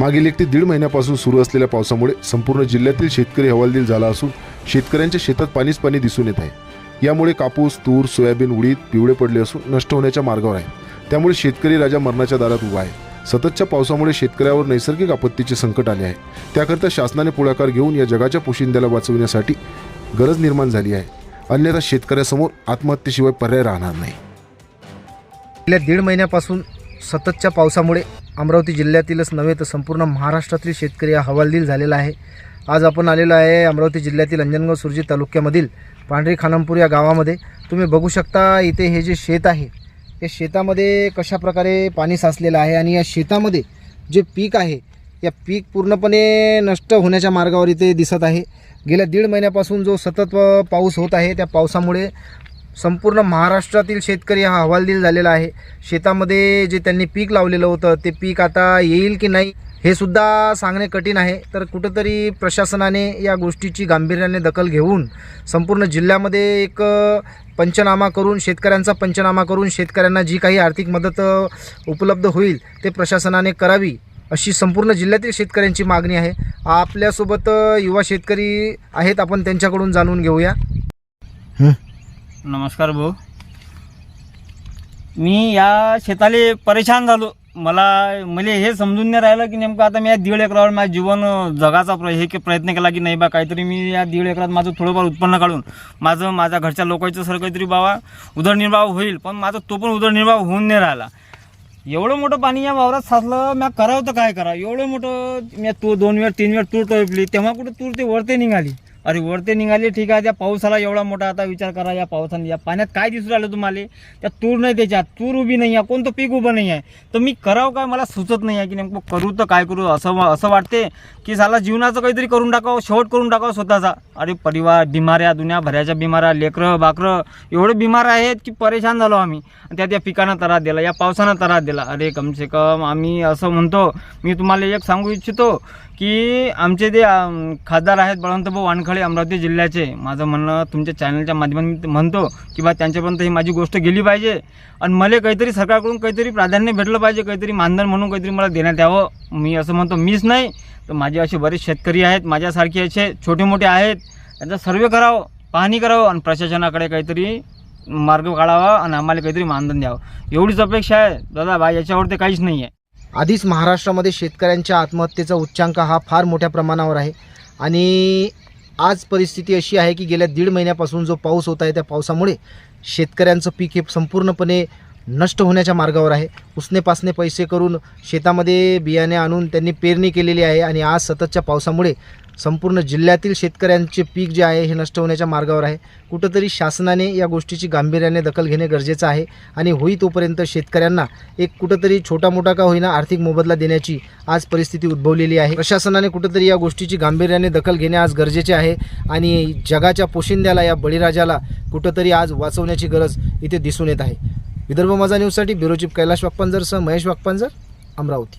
मागील एक ते दीड महिन्यापासून सुरू असलेल्या पावसामुळे संपूर्ण जिल्ह्यातील शेतकरी हवालदिल झाला असून शेतकऱ्यांच्या शेतात पाणीच पाणी दिसून येत आहे. यामुळे कापूस तूर सोयाबीन उडीद पिवळे पडले असून नष्ट होण्याच्या मार्गावर आहे. त्यामुळे शेतकरी राजा मरणाच्या दारात उभा आहे. सततच्या पावसामुळे शेतकऱ्यावर नैसर्गिक आपत्तीचे संकट आले आहे. त्याकरता शासनाने पुढाकार घेऊन या जगाच्या पोशिंद्याला वाचविण्यासाठी गरज निर्माण झाली आहे. अन्यथा शेतकऱ्यासमोर आत्महत्येशिवाय पर्याय राहणार नाही. गेल्या दीड महिन्यापासून सततच्या पावसामुळे अमरावती जिल्ह्यातीलच नव्हे तर संपूर्ण महाराष्ट्रातील शेतकरी हा हवालदिल झालेला आहे. आज आपण आलेलो आहे अमरावती जिल्ह्यातील अंजनगाव सुरजी तालुक्यामधील पांढरी खानमपूर या गावामध्ये. तुम्ही बघू शकता इथे हे जे शेत आहे या शेतामध्ये कशा प्रकारे पाणी साचलेलं आहे आणि या शेतामध्ये जे पीक आहे या पीक पूर्णपणे नष्ट होण्याच्या मार्गावर इथे दिसत आहे. गेल्या दीड महिन्यापासून जो सतत पाऊस होत आहे त्या पावसामुळे संपूर्ण महाराष्ट्रातील शेतकरी हा हवालदिल झालेला आहे. शेतामध्ये जे त्यांनी पीक लावलेलं होतं ते पीक आता येईल की नाही हे सुद्धा सांगणे कठीण आहे. तर कुठंतरी प्रशासनाने या गोष्टीची गांभीर्याने दखल घेऊन संपूर्ण जिल्ह्यामध्ये एक पंचनामा करून शेतकऱ्यांचा पंचनामा करून शेतकऱ्यांना जी काही आर्थिक मदत उपलब्ध होईल ते प्रशासनाने करावी अशी संपूर्ण जिल्ह्यातील शेतकऱ्यांची मागणी आहे. आपल्यासोबत युवा शेतकरी आहेत आपण त्यांच्याकडून जाणून घेऊया. नमस्कार भाऊ. मी या शेताले परेशान झालो. मला मला हे समजून नाही राहिलं की नेमकं आता मी या दीड एकरावर माझं जीवन जगाचा प्र हे के- प्रयत्न केला की नाही बा काहीतरी मी या दीड एकरात माझं थोडंफार उत्पन्न काढून माझं माझ्या घरच्या लोकांचं सर काहीतरी बाबा उदरनिर्वाह होईल पण माझं तो पण उदरनिर्वाह होऊन नाही राहिला. एवढं मोठं पाणी या वावरात साचलं म्या करावं तर काय करा? एवढं मोठं मी तू दोन वेळ तीन वेळ तूर टोपली तेव्हा कुठं तूर ते वरते निघाली? अरे वरते निघाले ठीक आहे त्या पावसाला एवढा मोठा आता विचार करा या पावसाने या पाण्यात काय दिसू राहिलं तुम्हाला? त्या तूर नाही त्याच्यात तूर उभी नाही आहे कोणतं पीक उभं नाही आहे. तर मी करावं काय? मला सुचत नाही आहे की नेमकं करू तर काय करू? असं असं वाटते की साला जीवनाचं काहीतरी करून टाकावं शेवट करून टाकावं स्वतःचा. अरे परिवार बिमाऱ्या दुनिया भऱ्याच्या बिमाऱ्या लेकरं बाकरं एवढे बिमार आहेत की परेशान झालो आम्ही. त्या त्या पिकांना पिकानं त्रास दिला या पावसानं त्रास दिला. अरे कमसे कम आम्ही असं म्हणतो. मी तुम्हाला एक सांगू इच्छितो की आमचे जे खासदार आहेत बळवंतभाऊ खळे अमरावती जिल्ह्याचे. माझं म्हणणं तुमच्या चॅनलच्या माध्यमातून म्हणतो की बा त्यांच्यापर्यंत ही माझी गोष्ट गेली पाहिजे. आणि मला काहीतरी सरकारकडून काहीतरी प्राधान्य भेटलं पाहिजे काहीतरी मानधन म्हणून काहीतरी मला देण्यात यावं. मी असं म्हणतो मीच नाही तर माझे असे बरेच शेतकरी आहेत माझ्यासारखे असे छोटे मोठे आहेत. त्यांचा सर्वे करावं पाहणी करावं आणि प्रशासनाकडे काहीतरी मार्ग काढावा आणि आम्हाला काहीतरी मानधन द्यावं. एवढीच अपेक्षा आहे. दादा बा याच्यावर ते काहीच नाही आहे आधीच महाराष्ट्रामध्ये शेतकऱ्यांच्या आत्महत्येचा उच्चांक हा फार मोठ्या प्रमाणावर आहे. आणि आज परिस्थिती अशी आहे की गेल्या दीड महिन्यापासून जो पाऊस होत आहे त्या पावसामुळे शेतकऱ्यांचं पीक हे संपूर्णपणे नष्ट होण्याच्या मार्गावर आहे. उसने पासने पैसे करून शेतामध्ये बियाणे आणून त्यांनी पेरणी केलेली आहे आणि आज सततच्या पावसामुळे संपूर्ण जिल्ह्यातील शेतकऱ्यांचे पीक जे आहे हे नष्ट होण्याच्या मार्गावर आहे. कुठंतरी शासनाने या गोष्टीची गांभीर्याने दखल घेणे गरजेचं आहे आणि होई तोपर्यंत शेतकऱ्यांना एक कुठंतरी छोटा मोठा का होईना आर्थिक मोबदला देण्याची आज परिस्थिती उद्भवलेली आहे. प्रशासनाने कुठंतरी या गोष्टीची गांभीर्याने दखल घेणे आज गरजेचे आहे आणि जगाच्या पोशिंद्याला या बळीराजाला कुठंतरी आज वाचवण्याची गरज इथे दिसून येत आहे. विदर्भ माझा न्यूजसाठी ब्युरो चीफ कैलाश वाकपांजरसह महेश वाकपांजर अमरावती.